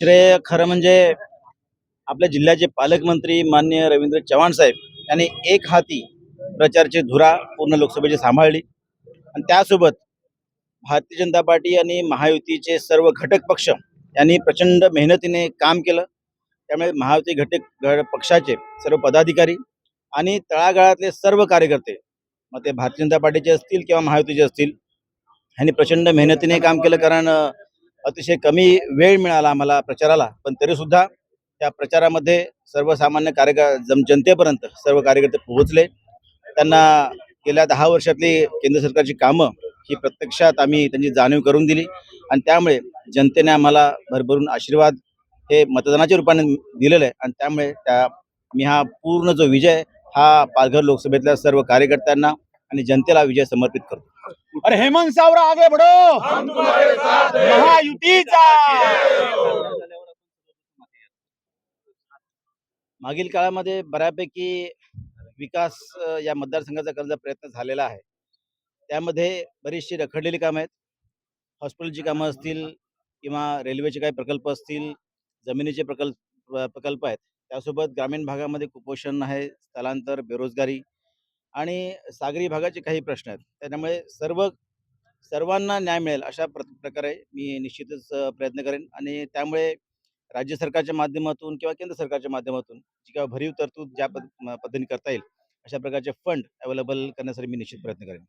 श्रेय खरं म्हणजे आपल्या जिल्ह्याचे पालकमंत्री मान्य रवींद्र चव्हाण साहेब यांनी एक हाती प्रचारची धुरा पूर्ण लोकसभेची सांभाळली. आणि त्यासोबत भारतीय जनता पार्टी आणि महायुतीचे सर्व घटक पक्ष यांनी प्रचंड मेहनतीने काम केलं. त्यामुळे महायुती घटक पक्षाचे सर्व पदाधिकारी आणि तळागाळातले सर्व कार्यकर्ते मग ते भारतीय जनता पार्टीचे असतील किंवा महायुतीचे असतील यांनी प्रचंड मेहनतीने काम केलं. कारण अतिशय कमी वेळ मिळाला आम्हाला प्रचाराला पण तरीसुद्धा त्या प्रचारामध्ये सर्वसामान्य कार्यकर जम जनतेपर्यंत सर्व कार्यकर्ते पोहोचले. त्यांना गेल्या दहा वर्षातली केंद्र सरकारची कामं ही प्रत्यक्षात आम्ही त्यांची जाणीव करून दिली आणि त्यामुळे जनतेने आम्हाला भरभरून आशीर्वाद हे मतदानाच्या रूपाने दिलेलं आहे आणि त्यामुळे त्या मी हा पूर्ण जो विजय हा पालघर लोकसभेतल्या सर्व कार्यकर्त्यांना आणि जनतेला विजय समर्पित करतो. अरे हेमंत सावरा आगे बढ़ो। महायुतीचा मागील काळामध्ये बऱ्यापैकी विकास या मतदारसंघाचा करण्याचा प्रयत्न झालेला आहे. त्यामध्ये बरीचशी रखडलेली कामं आहेत. हॉस्पिटलची कामं असतील किंवा रेल्वेचे काही प्रकल्प असतील जमिनीचे प्रकल्प प्र- प्रकल्प आहेत. त्यासोबत ग्रामीण भागामध्ये कुपोषण आहे स्थलांतर बेरोजगारी आणि सागरी भागाचे काही प्रश्न आहेत. त्याच्यामुळे सर्व सर्वांना न्याय मिळेल अशा प्र प्रकारे मी निश्चितच प्रयत्न करेन. आणि त्यामुळे राज्य सरकारच्या माध्यमातून किंवा केंद्र सरकारच्या माध्यमातून जी काही भरीव तरतूद ज्या पद पद्धतीने करता येईल अशा प्रकारचे फंड अवेलेबल करण्यासाठी मी निश्चित प्रयत्न करेन.